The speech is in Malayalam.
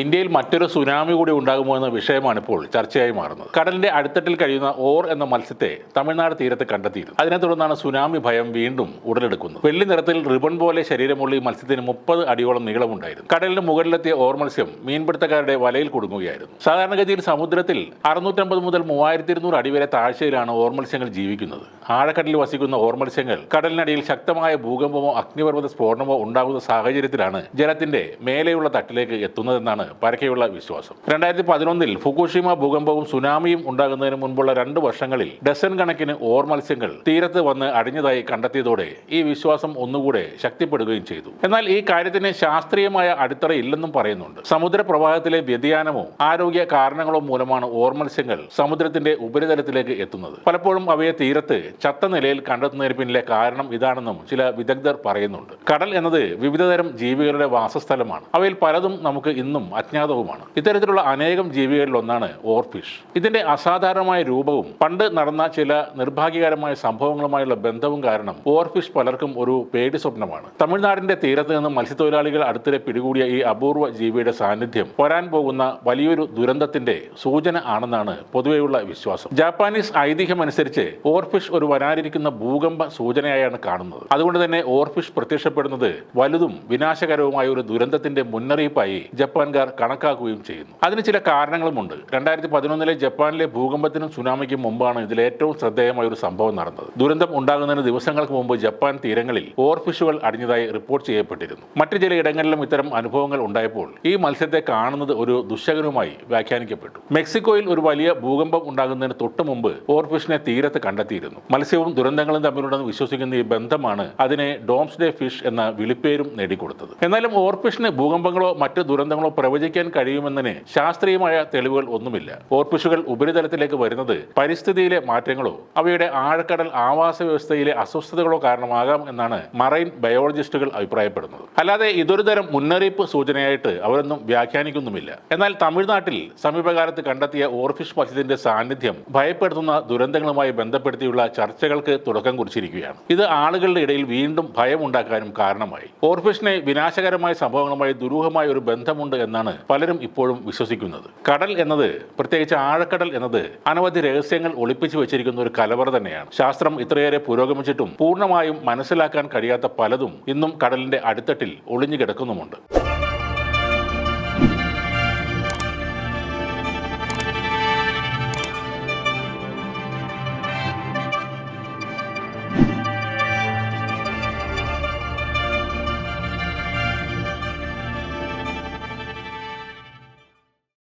ഇന്ത്യയിൽ മറ്റൊരു സുനാമി കൂടി ഉണ്ടാകുമോ എന്ന വിഷയമാണ് ഇപ്പോൾ ചർച്ചയായി മാറുന്നത്. കടലിന്റെ അടുത്തട്ടിൽ കഴിയുന്ന ഓർ എന്ന മത്സ്യത്തെ തമിഴ്നാട് തീരത്ത് കണ്ടെത്തിയിരുന്നു. അതിനെ തുടർന്നാണ് സുനാമി ഭയം വീണ്ടും ഉടലെടുക്കുന്നത്. വെള്ളി നിറത്തിൽ റിബൺ പോലെ ശരീരമുള്ള ഈ മത്സ്യത്തിന് മുപ്പത് അടിയോളം നീളമുണ്ടായിരുന്നു. കടലിന് മുകളിലെത്തിയ ഓർ മത്സ്യം മീൻപിടുത്തക്കാരുടെ വലയിൽ കുടുങ്ങുകയായിരുന്നു. സാധാരണഗതിയിൽ സമുദ്രത്തിൽ അറുന്നൂറ്റമ്പത് മുതൽ മൂവായിരത്തി ഇരുന്നൂറ് അടി വരെ താഴ്ചയിലാണ് ഓർ മത്സ്യങ്ങൾ ജീവിക്കുന്നത്. ആഴക്കടലിൽ വസിക്കുന്ന ഓർ മത്സ്യങ്ങൾ കടലിനടിയിൽ ശക്തമായ ഭൂകമ്പമോ അഗ്നിപർവത സ്ഫോടനമോ ഉണ്ടാകുന്ന സാഹചര്യത്തിലാണ് ജലത്തിന്റെ മേലെയുള്ള തട്ടിലേക്ക് എത്തുന്നതെന്നാണ് പരക്കെയുള്ള വിശ്വാസം. രണ്ടായിരത്തി പതിനൊന്നിൽ ഫുകുഷിമ ഭൂകമ്പവും സുനാമിയും ഉണ്ടാകുന്നതിന് മുൻപുള്ള രണ്ട് വർഷങ്ങളിൽ ഡസൻ കണക്കിന് ഓർ മത്സ്യങ്ങൾ തീരത്ത് വന്ന് അടിഞ്ഞതായി കണ്ടെത്തിയതോടെ ഈ വിശ്വാസം ഒന്നുകൂടെ ശക്തിപ്പെടുകയും ചെയ്തു. എന്നാൽ ഈ കാര്യത്തിന് ശാസ്ത്രീയമായ അടിത്തറയില്ലെന്നും പറയുന്നുണ്ട്. സമുദ്രപ്രവാഹത്തിലെ വ്യതിയാനമോ ആരോഗ്യ കാരണങ്ങളോ മൂലമാണ് ഓർ മത്സ്യങ്ങൾ സമുദ്രത്തിന്റെ ഉപരിതലത്തിലേക്ക് എത്തുന്നത്. പലപ്പോഴും അവയെ തീരത്ത് ചത്ത നിലയിൽ കണ്ടെത്തുന്നതിന് പിന്നിലെ കാരണം ഇതാണെന്നും ചില വിദഗ്ധർ പറയുന്നുണ്ട്. കടൽ എന്നത് വിവിധതരം ജീവികളുടെ വാസസ്ഥലമാണ്. അവയിൽ പലതും നമുക്ക് ഇന്നും അജ്ഞാതവുമാണ്. ഇത്തരത്തിലുള്ള അനേകം ജീവികളിൽ ഒന്നാണ് ഓർഫിഷ് ഇതിന്റെ അസാധാരണമായ രൂപവും പണ്ട് നടന്ന ചില നിർഭാഗ്യകരമായ സംഭവങ്ങളുമായുള്ള ബന്ധവും കാരണം ഓർഫിഷ് പലർക്കും ഒരു പേടി സ്വപ്നമാണ്. തമിഴ്നാടിന്റെ തീരത്ത് നിന്ന് മത്സ്യത്തൊഴിലാളികൾ അടുത്തിടെ പിടികൂടിയ ഈ അപൂർവ ജീവിയുടെ സാന്നിധ്യം വരാൻ പോകുന്ന വലിയൊരു ദുരന്തത്തിന്റെ സൂചന ആണെന്നാണ് പൊതുവെയുള്ള വിശ്വാസം. ജാപ്പാനീസ് ഐതിഹ്യം അനുസരിച്ച് ഓർഫിഷ് ഒരു വരാനിരിക്കുന്ന ഭൂകമ്പ സൂചനയായാണ് കാണുന്നത്. അതുകൊണ്ട് തന്നെ ഓർഫിഷ് പ്രത്യക്ഷപ്പെടുന്നത് വലുതും വിനാശകരവുമായ ഒരു ദുരന്തത്തിന്റെ മുന്നറിയിപ്പായി ജപ്പാൻകാർ കണക്കാക്കുകയും ചെയ്യുന്നു. അതിന് ചില കാരണങ്ങളുമുണ്ട്. രണ്ടായിരത്തി പതിനൊന്നിലെ ജപ്പാനിലെ ഭൂകമ്പത്തിനും സുനാമിക്കും മുമ്പാണ് ഇതിൽ ഏറ്റവും ശ്രദ്ധേയമായ ഒരു സംഭവം നടന്നത്. ദുരന്തം ഉണ്ടാകുന്നതിന് ദിവസങ്ങൾക്ക് മുമ്പ് ജപ്പാൻ തീരങ്ങളിൽ ഓർഫിഷുകൾ അടിഞ്ഞതായി റിപ്പോർട്ട് ചെയ്യപ്പെട്ടിരുന്നു. മറ്റു ചില ഇടങ്ങളിലും ഇത്തരം അനുഭവങ്ങൾ ഉണ്ടായപ്പോൾ ഈ മത്സ്യത്തെ കാണുന്നത് ഒരു ദുശകനവുമായി വ്യാഖ്യാനിക്കപ്പെട്ടു. മെക്സിക്കോയിൽ ഒരു വലിയ ഭൂകമ്പം ഉണ്ടാകുന്നതിന് തൊട്ടു മുമ്പ് ഓർഫിഷിനെ തീരത്ത് കണ്ടെത്തിയിരുന്നു. മത്സ്യവും ദുരന്തങ്ങളും തമ്മിലുണ്ടെന്ന് വിശ്വസിക്കുന്ന ഈ ബന്ധമാണ് അതിനെ ഡോംസ്ഡേ ഫിഷ് എന്ന വിളിപ്പേരും നേടിക്കൊടുത്തത്. എന്നാലും ഓർഫിഷിന് ഭൂകമ്പങ്ങളോ മറ്റ് ദുരന്തങ്ങളോ പ്രവചിക്കാൻ കഴിയുമെന്നതിന് ശാസ്ത്രീയമായ തെളിവുകൾ ഒന്നുമില്ല. ഓർപ്പിഷുകൾ ഉപരിതലത്തിലേക്ക് വരുന്നത് പരിസ്ഥിതിയിലെ മാറ്റങ്ങളോ അവയുടെ ആഴക്കടൽ ആവാസ വ്യവസ്ഥയിലെ അസ്വസ്ഥതകളോ കാരണമാകാം എന്നാണ് മറൈൻ ബയോളജിസ്റ്റുകൾ അഭിപ്രായപ്പെടുന്നത്. അല്ലാതെ ഇതൊരു തരം മുന്നറിയിപ്പ് സൂചനയായിട്ട് അവരൊന്നും വ്യാഖ്യാനിക്കുന്നുമില്ല. എന്നാൽ തമിഴ്നാട്ടിൽ സമീപകാലത്ത് കണ്ടെത്തിയ ഓർഫിഷ് മത്സ്യത്തിന്റെ സാന്നിധ്യം ഭയപ്പെടുത്തുന്ന ദുരന്തങ്ങളുമായി ബന്ധപ്പെടുത്തിയുള്ള ചർച്ചകൾക്ക് തുടക്കം കുറിച്ചിരിക്കുകയാണ്. ഇത് ആളുകളുടെ ഇടയിൽ വീണ്ടും ഭയമുണ്ടാക്കാനും കാരണമായി. ഓർഫിഷിനെ വിനാശകരമായ സംഭവങ്ങളുമായി ദുരൂഹമായ ഒരു ബന്ധമുണ്ട് എന്നാണ് പലരും ഇപ്പോഴും വിശ്വസിക്കുന്നത്. കടൽ എന്നത് പ്രത്യേകിച്ച് ആഴക്കടൽ എന്നത് അനവധി രഹസ്യങ്ങൾ ഒളിപ്പിച്ചു വെച്ചിരിക്കുന്ന ഒരു കലവറ തന്നെയാണ്. ശാസ്ത്രം ഇത്രയേറെ പുരോഗമിച്ചിട്ടും പൂർണമായും മനസ്സിലാക്കാൻ കഴിയാത്ത പലതും ഇന്നും കടലിന്റെ അടിത്തട്ടിൽ ഒളിഞ്ഞു കിടക്കുന്നുമുണ്ട്